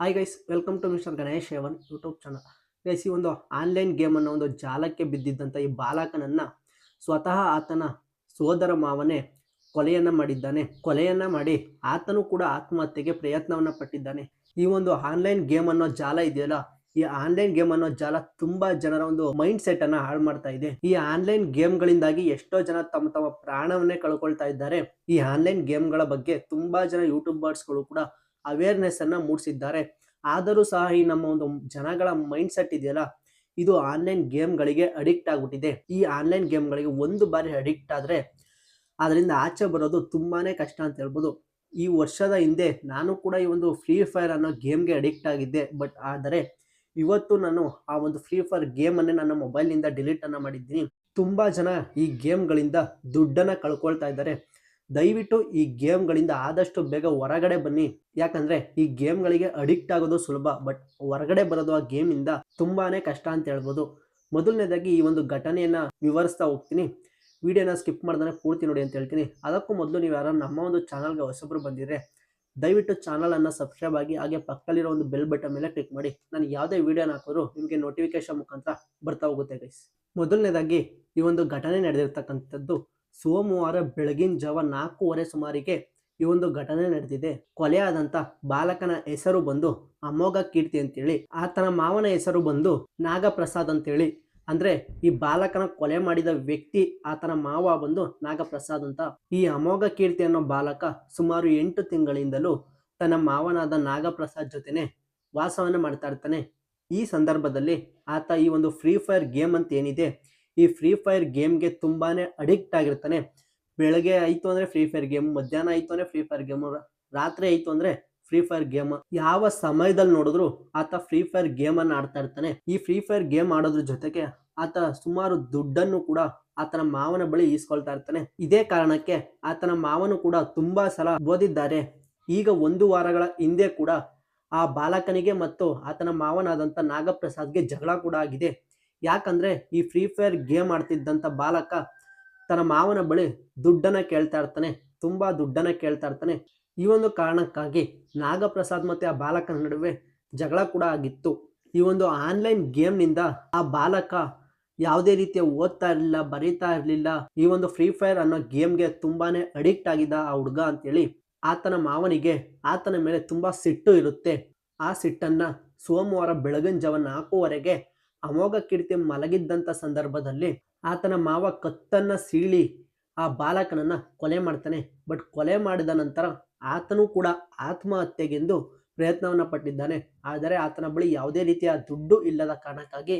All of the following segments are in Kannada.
Hi guys welcome to mister Ganesh A one YouTube channel guys ಈ ಒಂದು ಆನ್ಲೈನ್ ಗೇಮನ್ನು ಒಂದು ಜಾಲಕ್ಕೆ ಬಿದ್ದಿದ್ದಂಥ ಈ ಬಾಲಕನನ್ನ ಸ್ವತಃ ಆತನ ಸೋದರ ಮಾವನೇ ಕೊಲೆಯನ್ನು ಮಾಡಿದ್ದಾನೆ. ಕೊಲೆಯನ್ನು ಮಾಡಿ ಆತನು ಕೂಡ ಆತ್ಮಹತ್ಯೆಗೆ ಪ್ರಯತ್ನವನ್ನು ಪಟ್ಟಿದ್ದಾನೆ. ಈ ಒಂದು ಆನ್ಲೈನ್ ಗೇಮ್ ಅನ್ನೋ ಜಾಲ ಇದೆಯಲ್ಲ, ಈ ಆನ್ಲೈನ್ ಗೇಮ್ ಅನ್ನೋ ಜಾಲ ತುಂಬಾ ಜನರ ಒಂದು ಮೈಂಡ್ ಸೆಟ್ ಅನ್ನ ಹಾಳು ಮಾಡ್ತಾ ಇದೆ. ಈ ಆನ್ಲೈನ್ ಗೇಮ್ ಗಳಿಂದಾಗಿ ಎಷ್ಟೋ ಜನ ತಮ್ಮ ತಮ್ಮ ಪ್ರಾಣವನ್ನೇ ಕಳ್ಕೊಳ್ತಾ ಇದ್ದಾರೆ. ಈ ಆನ್ಲೈನ್ ಗೇಮ್ಗಳ ಬಗ್ಗೆ ತುಂಬಾ ಜನ ಯೂಟ್ಯೂಬರ್ಸ್ಗಳು ಕೂಡ ಅವೇರ್ನೆಸ್ ಅನ್ನ ಮೂಡಿಸಿದ್ದಾರೆ. ಆದರೂ ಸಹ ಈ ನಮ್ಮ ಒಂದು ಜನಗಳ ಮೈಂಡ್ ಸೆಟ್ ಇದೆಯಲ್ಲ, ಇದು ಆನ್ಲೈನ್ ಗೇಮ್ಗಳಿಗೆ ಅಡಿಕ್ಟ್ ಆಗ್ಬಿಟ್ಟಿದೆ. ಈ ಆನ್ಲೈನ್ ಗೇಮ್ಗಳಿಗೆ ಒಂದು ಬಾರಿ ಅಡಿಕ್ಟ್ ಆದ್ರೆ ಅದರಿಂದ ಆಚೆ ಬರೋದು ತುಂಬಾನೇ ಕಷ್ಟ ಅಂತ ಹೇಳ್ಬೋದು. ಈ ವರ್ಷದ ಹಿಂದೆ ನಾನು ಕೂಡ ಈ ಒಂದು ಫ್ರೀ ಫೈರ್ ಅನ್ನೋ ಗೇಮ್ಗೆ ಅಡಿಕ್ಟ್ ಆಗಿದ್ದೆ. ಬಟ್ ಆದರೆ ಇವತ್ತು ನಾನು ಆ ಒಂದು ಫ್ರೀ ಫೈರ್ ಗೇಮ್ ಅನ್ನೇ ನನ್ನ ಮೊಬೈಲ್ನಿಂದ ಡಿಲೀಟ್ ಅನ್ನ ಮಾಡಿದ್ದೀನಿ. ತುಂಬಾ ಜನ ಈ ಗೇಮ್ಗಳಿಂದ ದುಡ್ಡನ್ನ ಕಳ್ಕೊಳ್ತಾ ಇದ್ದಾರೆ. ದಯವಿಟ್ಟು ಈ ಗೇಮ್ಗಳಿಂದ ಆದಷ್ಟು ಬೇಗ ಹೊರಗಡೆ ಬನ್ನಿ. ಯಾಕಂದ್ರೆ ಈ ಗೇಮ್ಗಳಿಗೆ ಅಡಿಕ್ಟ್ ಆಗೋದು ಸುಲಭ, ಬಟ್ ಹೊರಗಡೆ ಬರೋದು ಆ ಗೇಮಿಂದ ತುಂಬಾನೇ ಕಷ್ಟ ಅಂತ ಹೇಳ್ಬೋದು. ಮೊದಲನೇದಾಗಿ ಈ ಒಂದು ಘಟನೆಯನ್ನ ವಿವರಿಸ್ತಾ ಹೋಗ್ತೀನಿ. ವಿಡಿಯೋನ ಸ್ಕಿಪ್ ಮಾಡ್ದಾನೆ ಪೂರ್ತಿ ನೋಡಿ ಅಂತ ಹೇಳ್ತೀನಿ. ಅದಕ್ಕೂ ಮೊದಲು ನೀವು ಯಾರು ನಮ್ಮ ಒಂದು ಚಾನಲ್ಗೆ ಹೊಸಬ್ರು ಬಂದಿದ್ರೆ ದಯವಿಟ್ಟು ಚಾನಲನ್ನು ಸಬ್ಸ್ಕ್ರೈಬ್ ಆಗಿ, ಹಾಗೆ ಪಕ್ಕದಲ್ಲಿರೋ ಒಂದು ಬೆಲ್ ಬಟನ್ ಮೇಲೆ ಕ್ಲಿಕ್ ಮಾಡಿ. ನಾನು ಯಾವುದೇ ವಿಡಿಯೋನ ಹಾಕಿದ್ರು ನಿಮಗೆ ನೋಟಿಫಿಕೇಶನ್ ಮುಖಾಂತರ ಬರ್ತಾ ಹೋಗುತ್ತೆ ಗೈಸ್ ಮೊದಲನೇದಾಗಿ ಈ ಒಂದು ಘಟನೆ ನಡೆದಿರ್ತಕ್ಕಂಥದ್ದು ಸೋಮವಾರ ಬೆಳಗಿನ ಜಾವ ನಾಲ್ಕೂವರೆ ಸುಮಾರಿಗೆ ಈ ಒಂದು ಘಟನೆ ನಡೆದಿದೆ. ಕೊಲೆಯಾದಂತ ಬಾಲಕನ ಹೆಸರು ಬಂದು ಅಮೋಘ ಕೀರ್ತಿ ಅಂತೇಳಿ, ಆತನ ಮಾವನ ಹೆಸರು ಬಂದು ನಾಗಪ್ರಸಾದ್ ಅಂತೇಳಿ. ಅಂದ್ರೆ ಈ ಬಾಲಕನ ಕೊಲೆ ಮಾಡಿದ ವ್ಯಕ್ತಿ ಆತನ ಮಾವ ಬಂದು ನಾಗಪ್ರಸಾದ್ ಅಂತ. ಈ ಅಮೋಘ ಕೀರ್ತಿ ಅನ್ನೋ ಬಾಲಕ ಸುಮಾರು ಎಂಟು ತಿಂಗಳಿಂದಲೂ ತನ್ನ ಮಾವನಾದ ನಾಗಪ್ರಸಾದ್ ಜೊತೆನೆ ವಾಸವನ್ನ ಮಾಡ್ತಾ ಇರ್ತಾನೆ. ಈ ಸಂದರ್ಭದಲ್ಲಿ ಆತ ಈ ಒಂದು ಫ್ರೀ ಫೈರ್ ಗೇಮ್ ಅಂತ ಏನಿದೆ ಈ ಫ್ರೀ ಫೈರ್ ಗೇಮ್ಗೆ ತುಂಬಾನೇ ಅಡಿಕ್ಟ್ ಆಗಿರ್ತಾನೆ. ಬೆಳಗ್ಗೆ ಆಯಿತು ಅಂದ್ರೆ ಫ್ರೀ ಫೈರ್ ಗೇಮ್ ಮಧ್ಯಾಹ್ನ ಆಯಿತು ಅಂದ್ರೆ ಫ್ರೀ ಫೈರ್ ಗೇಮ್ ರಾತ್ರಿ ಆಯಿತು ಅಂದ್ರೆ ಫ್ರೀ ಫೈರ್ ಗೇಮ್ ಯಾವ ಸಮಯದಲ್ಲಿ ನೋಡಿದ್ರು ಆತ ಫ್ರೀ ಫೈರ್ ಗೇಮ್ ಅನ್ನ ಆಡ್ತಾ ಇರ್ತಾನೆ. ಈ ಫ್ರೀ ಫೈರ್ ಗೇಮ್ ಆಡೋದ್ರ ಜೊತೆಗೆ ಆತ ಸುಮಾರು ದುಡ್ಡನ್ನು ಕೂಡ ಆತನ ಮಾವನ ಬಳಿ ಈಸ್ಕೊಳ್ತಾ ಇರ್ತಾನೆ. ಇದೇ ಕಾರಣಕ್ಕೆ ಆತನ ಮಾವನು ಕೂಡ ತುಂಬಾ ಸಲ ಓದಿದ್ದಾರೆ. ಈಗ ಒಂದು ವಾರಗಳ ಹಿಂದೆ ಕೂಡ ಆ ಬಾಲಕನಿಗೆ ಮತ್ತು ಆತನ ಮಾವನಾದಂಥ ನಾಗಪ್ರಸಾದ್ಗೆ ಜಗಳ ಕೂಡ ಆಗಿದೆ. ಯಾಕಂದ್ರೆ ಈ ಫ್ರೀ ಫೈರ್ ಗೇಮ್ ಆಡ್ತಿದ್ದಂಥ ಬಾಲಕ ತನ್ನ ಮಾವನ ಬಳಿ ದುಡ್ಡನ್ನು ಕೇಳ್ತಾ ಇರ್ತಾನೆ, ತುಂಬ ದುಡ್ಡನ್ನ ಕೇಳ್ತಾ ಇರ್ತಾನೆ. ಈ ಒಂದು ಕಾರಣಕ್ಕಾಗಿ ನಾಗಪ್ರಸಾದ್ ಮತ್ತೆ ಆ ಬಾಲಕನ ನಡುವೆ ಜಗಳ ಕೂಡ ಆಗಿತ್ತು. ಈ ಒಂದು ಆನ್ಲೈನ್ ಗೇಮ್ನಿಂದ ಆ ಬಾಲಕ ಯಾವುದೇ ರೀತಿಯ ಓದ್ತಾ ಇರಲಿಲ್ಲ, ಬರೀತಾ ಇರಲಿಲ್ಲ. ಈ ಒಂದು ಫ್ರೀ ಫೈರ್ ಅನ್ನೋ ಗೇಮ್ಗೆ ತುಂಬಾನೇ ಅಡಿಕ್ಟ್ ಆಗಿದ್ದ ಆ ಹುಡುಗ ಅಂತೇಳಿ ಆತನ ಮಾವನಿಗೆ ಆತನ ಮೇಲೆ ತುಂಬಾ ಸಿಟ್ಟು ಇರುತ್ತೆ. ಆ ಸಿಟ್ಟನ್ನ ಸೋಮವಾರ ಬೆಳಗಿನ ಜಾವ ನಾಲ್ಕೂವರೆಗೆ ಅಮೋಘ ಕೀರ್ತಿ ಮಲಗಿದ್ದಂಥ ಸಂದರ್ಭದಲ್ಲಿ ಆತನ ಮಾವ ಕತ್ತನ್ನ ಸೀಳಿ ಆ ಬಾಲಕನನ್ನ ಕೊಲೆ ಮಾಡ್ತಾನೆ. ಬಟ್ ಕೊಲೆ ಮಾಡಿದ ನಂತರ ಆತನು ಕೂಡ ಆತ್ಮಹತ್ಯೆಗೆಂದು ಪ್ರಯತ್ನವನ್ನು ಪಟ್ಟಿದ್ದಾನೆ. ಆದರೆ ಆತನ ಬಳಿ ಯಾವುದೇ ರೀತಿಯ ದುಡ್ಡು ಇಲ್ಲದ ಕಾರಣಕ್ಕಾಗಿ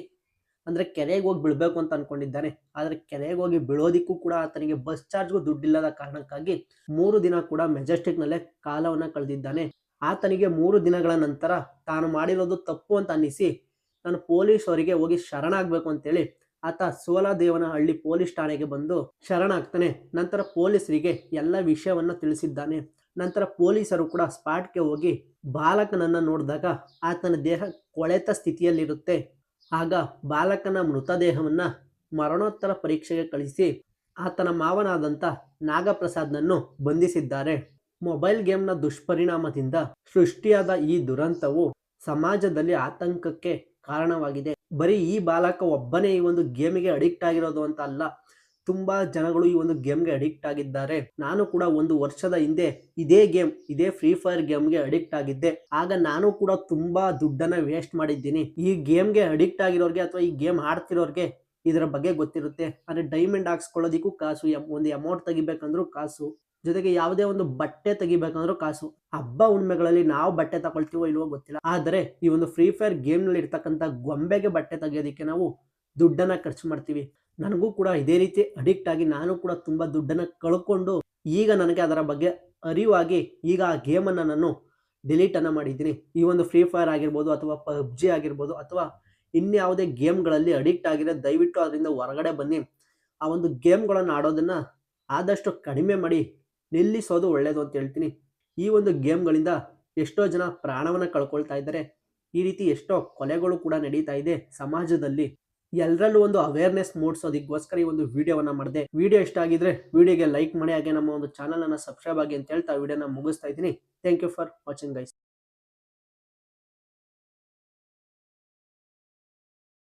ಅಂದರೆ ಕೆರೆಗೆ ಹೋಗಿ ಬೀಳಬೇಕು ಅಂತ ಅಂದ್ಕೊಂಡಿದ್ದಾನೆ ಆದರೆ ಕೆರೆಗೆ ಹೋಗಿ ಬೀಳೋದಿಕ್ಕೂ ಕೂಡ ಆತನಿಗೆ ಬಸ್ ಚಾರ್ಜ್ಗೂ ದುಡ್ಡಿಲ್ಲದ ಕಾರಣಕ್ಕಾಗಿ ಮೂರು ದಿನ ಕೂಡ ಮೆಜೆಸ್ಟಿಕ್ನಲ್ಲೇ ಕಾಲವನ್ನು ಕಾಲವನ್ನ ಕಳೆದಿದ್ದಾನೆ. ಆತನಿಗೆ ಮೂರು ದಿನಗಳ ನಂತರ ತಾನು ಮಾಡಿರೋದು ತಪ್ಪು ಅಂತ ಅನ್ನಿಸಿ ನಾನು ಪೊಲೀಸ್ ಅವರಿಗೆ ಹೋಗಿ ಶರಣಾಗಬೇಕು ಅಂತೇಳಿ ಆತ ಸೋಲಾದೇವನಹಳ್ಳಿ ಪೊಲೀಸ್ ಠಾಣೆಗೆ ಬಂದು ಶರಣಾಗ್ತಾನೆ. ನಂತರ ಪೊಲೀಸರಿಗೆ ಎಲ್ಲ ವಿಷಯವನ್ನು ತಿಳಿಸಿದ್ದಾನೆ. ನಂತರ ಪೊಲೀಸರು ಕೂಡ ಸ್ಪಾಟ್ಗೆ ಹೋಗಿ ಬಾಲಕನನ್ನು ನೋಡಿದಾಗ ಆತನ ದೇಹ ಕೊಳೆತ ಸ್ಥಿತಿಯಲ್ಲಿರುತ್ತೆ. ಆಗ ಬಾಲಕನ ಮೃತದೇಹವನ್ನು ಮರಣೋತ್ತರ ಪರೀಕ್ಷೆಗೆ ಕಳಿಸಿ ಆತನ ಮಾವನಾದಂಥ ನಾಗಪ್ರಸಾದ್ನನ್ನು ಬಂಧಿಸಿದ್ದಾರೆ. ಮೊಬೈಲ್ ಗೇಮ್ನ ದುಷ್ಪರಿಣಾಮದಿಂದ ಸೃಷ್ಟಿಯಾದ ಈ ದುರಂತವು ಸಮಾಜದಲ್ಲಿ ಆತಂಕಕ್ಕೆ ಕಾರಣವಾಗಿದೆ. ಬರೀ ಈ ಬಾಲಕ ಒಬ್ಬನೇ ಈ ಒಂದು ಗೇಮಿಗೆ ಅಡಿಕ್ಟ್ ಆಗಿರೋದು ಅಂತ ಅಲ್ಲ, ತುಂಬಾ ಜನಗಳು ಈ ಒಂದು ಗೇಮ್ಗೆ ಅಡಿಕ್ಟ್ ಆಗಿದ್ದಾರೆ. ನಾನು ಕೂಡ ಒಂದು ವರ್ಷದ ಹಿಂದೆ ಇದೇ ಗೇಮ್, ಇದೇ ಫ್ರೀ ಫೈರ್ ಗೇಮ್ಗೆ ಅಡಿಕ್ಟ್ ಆಗಿದ್ದೆ. ಆಗ ನಾನು ಕೂಡ ತುಂಬಾ ದುಡ್ಡನ್ನ ವೇಸ್ಟ್ ಮಾಡಿದ್ದೀನಿ. ಈ ಗೇಮ್ಗೆ ಅಡಿಕ್ಟ್ ಆಗಿರೋರಿಗೆ ಅಥವಾ ಈ ಗೇಮ್ ಆಡ್ತಿರೋರಿಗೆ ಇದರ ಬಗ್ಗೆ ಗೊತ್ತಿರುತ್ತೆ. ಅಂದ್ರೆ ಡೈಮಂಡ್ ಹಾಕ್ಸ್ಕೊಳ್ಳೋದಿಕ್ಕೂ ಕಾಸು ಒಂದು ಅಮೌಂಟ್ ತೆಗಿಬೇಕಂದ್ರೂ ಕಾಸು. ಜೊತೆಗೆ ಯಾವುದೇ ಒಂದು ಬಟ್ಟೆ ತೆಗಿಬೇಕಂದ್ರೂ ಕಾಸು. ಹಬ್ಬ ಹುಣ್ಣಿಮೆಗಳಲ್ಲಿ ನಾವು ಬಟ್ಟೆ ತಗೊಳ್ತೀವೋ ಇಲ್ವೋ ಗೊತ್ತಿಲ್ಲ. ಆದರೆ ಈ ಒಂದು ಫ್ರೀ ಫೈರ್ ಗೇಮ್ನಲ್ಲಿ ಇರ್ತಕ್ಕಂಥ ಗೊಂಬೆಗೆ ಬಟ್ಟೆ ತೆಗೆಯೋದಕ್ಕೆ ನಾವು ದುಡ್ಡನ್ನ ಖರ್ಚು ಮಾಡ್ತೀವಿ. ನನಗೂ ಕೂಡ ಇದೇ ರೀತಿ ಅಡಿಕ್ಟ್ ಆಗಿ ನಾನು ಕೂಡ ತುಂಬಾ ದುಡ್ಡನ್ನ ಕಳ್ಕೊಂಡು ಈಗ ನನಗೆ ಅದರ ಬಗ್ಗೆ ಅರಿವಾಗಿ ಈಗ ಆ ಗೇಮನ್ನು ನಾನು ಡಿಲೀಟ್ ಅನ್ನ ಮಾಡಿದ್ದೀನಿ. ಈ ಒಂದು ಫ್ರೀ ಫೈರ್ ಆಗಿರ್ಬೋದು ಅಥವಾ ಪಬ್ಜಿ ಆಗಿರ್ಬೋದು ಅಥವಾ ಇನ್ಯಾವುದೇ ಗೇಮ್ಗಳಲ್ಲಿ ಅಡಿಕ್ಟ್ ಆಗಿದೆ ದಯವಿಟ್ಟು ಅದರಿಂದ ಹೊರಗಡೆ ಬನ್ನಿ. ಆ ಒಂದು ಗೇಮ್ಗಳನ್ನು ಆಡೋದನ್ನ ಆದಷ್ಟು ಕಡಿಮೆ ಮಾಡಿ ನಿಲ್ಲಿಸೋದು ಒಳ್ಳೆಯದು ಅಂತ ಹೇಳ್ತೀನಿ. ಈ ಒಂದು ಗೇಮ್ಗಳಿಂದ ಎಷ್ಟೋ ಜನ ಪ್ರಾಣವನ್ನು ಕಳ್ಕೊಳ್ತಾ ಇದ್ದಾರೆ. ಈ ರೀತಿ ಎಷ್ಟೋ ಕೊಲೆಗಳು ಕೂಡ ನಡೀತಾ ಇದೆ ಸಮಾಜದಲ್ಲಿ. ಎಲ್ಲರಲ್ಲೂ ಒಂದು ಅವೇರ್ನೆಸ್ ಮೂಡಿಸೋದಕ್ಕೋಸ್ಕರ ಈ ಒಂದು ವಿಡಿಯೋವನ್ನ ಮಾಡಿದೆ. ವಿಡಿಯೋ ಇಷ್ಟ ಆಗಿದ್ರೆ ವಿಡಿಯೋಗೆ ಲೈಕ್ ಮಾಡಿ, ಹಾಗೆ ನಮ್ಮ ಒಂದು ಚಾನಲ್ ಸಬ್ಸ್ಕ್ರೈಬ್ ಆಗಿ ಅಂತ ಹೇಳ್ತಾ ವಿಡಿಯೋನ ಮುಗಿಸ್ತಾ ಇದ್ದೀನಿ. Thank you for watching guys